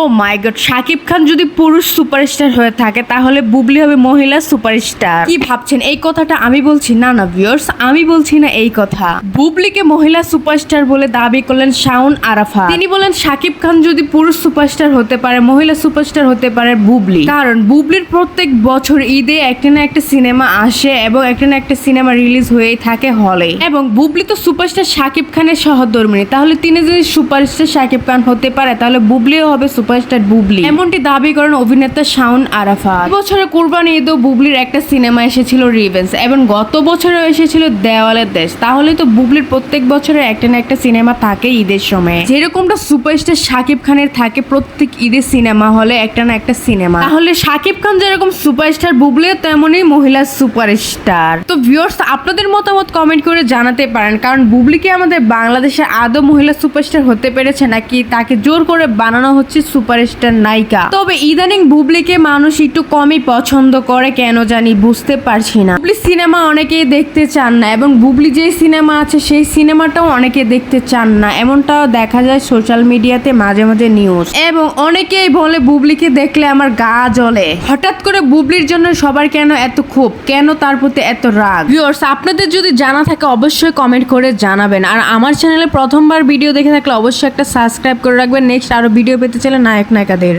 ও মাই god Shakib Khan যদি পুরুষ superstar হয়ে থাকে তাহলে বুবলি হবে মহিলা সুপারস্টার। কি ভাবছেন? এই কথাটা আমি বলছি? না না ভিউয়ার্স আমি বলছি না এই কথা। বুবলিকে মহিলা সুপারস্টার বলে দাবি করলেন শাওন আরাফা। তিনি বলেন শাকিব খান যদি পুরুষ সুপারস্টার হতে পারে মহিলা সুপারস্টার হতে পারে বুবলি। কারণ বুবলির প্রত্যেক বছর ঈদে একটা না একটা সিনেমা আসে এবং একটা না একটা সিনেমা রিলিজ হয়েই থাকে হলে। এবং বুবলি তো সুপারস্টার শাকিব খানের সহধর্মিনী তাহলে তিনি যদি সুপারস্টার শাকিব খান হতে পারে তাহলে বুবলিও হবে সুপারস্টার বুবলি। এমনটি দাবি করেন অভিনেতা শাওন আরাফা বছরে কুরবানি ঈদও বুবলির একটা সিনেমা এসেছিল রিভেন্স এবং গত বছরেও এসেছিল দেওয়ালের দেশ। তাহলে তো বুবলির প্রত্যেক বছরে একটা না একটা সিনেমা থাকে ঈদের সময়। যেরকমটা সুপারস্টার শাকিব খানের থাকে প্রত্যেক ঈদের সিনেমা হলে একটা না একটা সিনেমা। তাহলে শাকিব খান যেরকম সুপারস্টার বুবলিও তেমনই মহিলা সুপারস্টার। তো ভিউয়ার্স আপনাদের মতামত কমেন্ট করে জানাতে পারেন, কারণ বুবলি কি আমাদের বাংলাদেশে আদৌ মহিলা সুপারস্টার হতে পেরেছে নাকি তাকে জোর করে বানানো হচ্ছে সুপারস্টার নায়িকা। তবে ইদানিং বুবলিকে মানুষ একটু কমই পছন্দ করে, কেন জানি বুঝতে পারছি না। বুবলি সিনেমা অনেকেই দেখতে চান না এবং বুবলি যে সিনেমা আছে, সেই সিনেমাটাও অনেকে দেখতে চান না। এমনটাও দেখা যায় সোশ্যাল মিডিয়াতে মাঝে মাঝে নিউজ। এবং অনেকেই বলে, বুবলিকে দেখলে আমার গা জ্বলে। হঠাৎ করে বুবলির জন্য সবার কেন এত ক্ষোভ? কেন তার প্রতি এত রাগ? ভিউয়ার্স আপনাদের যদি জানা থাকে, অবশ্যই কমেন্ট করে জানাবেন। আর আমার চ্যানেলে প্রথমবার ভিডিও দেখে থাকলে অবশ্যই একটা সাবস্ক্রাইব করে রাখবেন। নেক্সট আরও ভিডিও পেতে চাইলে নায়ক নায়িকাদের